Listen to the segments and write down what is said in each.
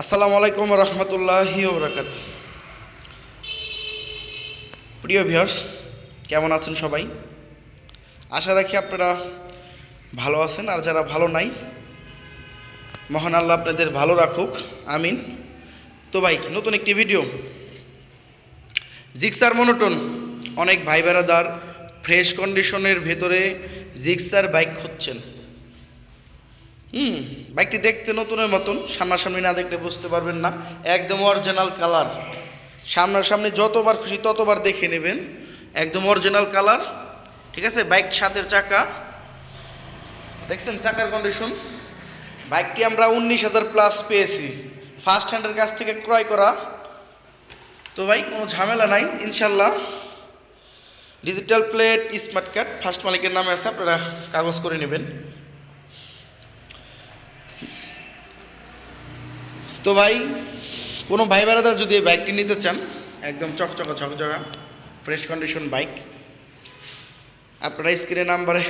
আসসালামু আলাইকুম রহমতুল্লাহি ওবরাকাত প্রিয় ভিউয়ার্স, কেমন আছেন সবাই? আশা রাখি আপনারা ভালো আছেন আর যারা ভালো নাই, মহান আল্লাহ আপনাদের ভালো রাখুক, আমিন। তো ভাই, নতুন একটি ভিডিও জিক্সার মনোটন, অনেক ভাই বেড়াদার ফ্রেশ কন্ডিশনের ভেতরে জিক্সার বাইক খুঁজছেন। হুম। বাইকটি দেখতে নতুনের মতন, সামনাসামনি না দেখলে বুঝতে পারবেন না, একদম অরিজিনাল কালার সামনাসামনি যতবার খুশি ততবার দেখে নেবেন, একদম অরিজিনাল কালার ঠিক আছে? বাইক সাতের চাকা। দেখছেন চাকার কন্ডিশন বাইকটি আমরা উনিশ হাজার প্লাস পেয়েছি। ফার্স্ট হ্যান্ডের কাছ থেকে ক্রয় করা। তো ভাই, কোনো ঝামেলা নাই ইনশাল্লাহ digital plate smart card first মালিকের নামে আছে, আপনারা কাগজ করে নেবেন। তো ভাই, কোনো ভাই বেড়াদার যদি এই বাইকটি নিতে চান, একদম চকচকা ঝকঝকা ফ্রেশ কন্ডিশন বাইক আপনারা স্ক্রিনে নাম্বারে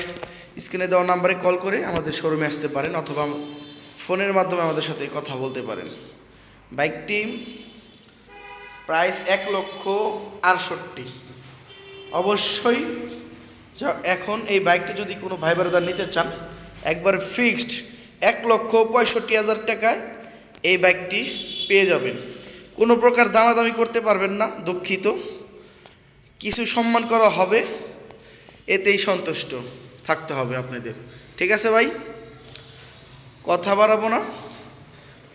স্ক্রিনে দেওয়া নাম্বারে কল করে আমাদের শোরুমে আসতে পারেন অথবা ফোনের মাধ্যমে আমাদের সাথে কথা বলতে পারেন। বাইকটি প্রাইস এক লক্ষ আটষট্টি। অবশ্যই এখন এই বাইকটি যদি কোনো ভাই বেড়াদার নিতে চান, একবার ফিক্সড এক লক্ষ পঁয়ষট্টি হাজার টাকায় এই বাইকটি পেয়ে যাবেন। কোনো প্রকার দামাদামি করতে পারবেন না, দুঃখিত। কিছু সম্মান করা হবে, এতেই সন্তুষ্ট। থাকতে হবে আপনাদের। ঠিক আছে ভাই? কথা বাড়াবো না।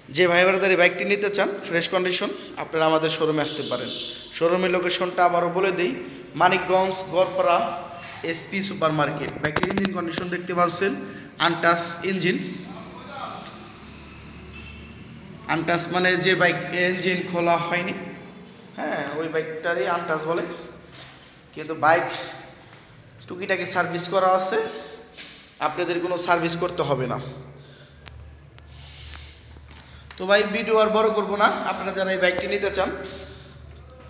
যে ভাই বোনেদের এই বাইকটি নিতে চান ফ্রেশ কন্ডিশন আপনারা আমাদের শোরুমে আসতে পারেন। শোরুমের লোকেশনটা আবারও বলে দিই, Manikganj, Garpara SP super market বাইকটির ইঞ্জিন কন্ডিশন দেখতে পাচ্ছেন আনটাস ইঞ্জিন আনটাস মানে যে বাইক ইঞ্জিন খোলা হয়নি। হ্যাঁ ওই বাইকটারই আনটাস বলে। কিন্তু বাইক টুকিটাকি সার্ভিস করা আছে। আপনাদের কোনো সার্ভিস করতে হবে না। তো ভাই, ভিডিও আর বড় করব না। আপনারা যারা এই বাইকটি নিতে চান,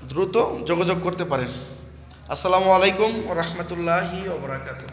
দ্রুত যোগাযোগ করতে পারেন। আসসালামু আলাইকুম রহমতুল্লাহি ওবরাকাতুহ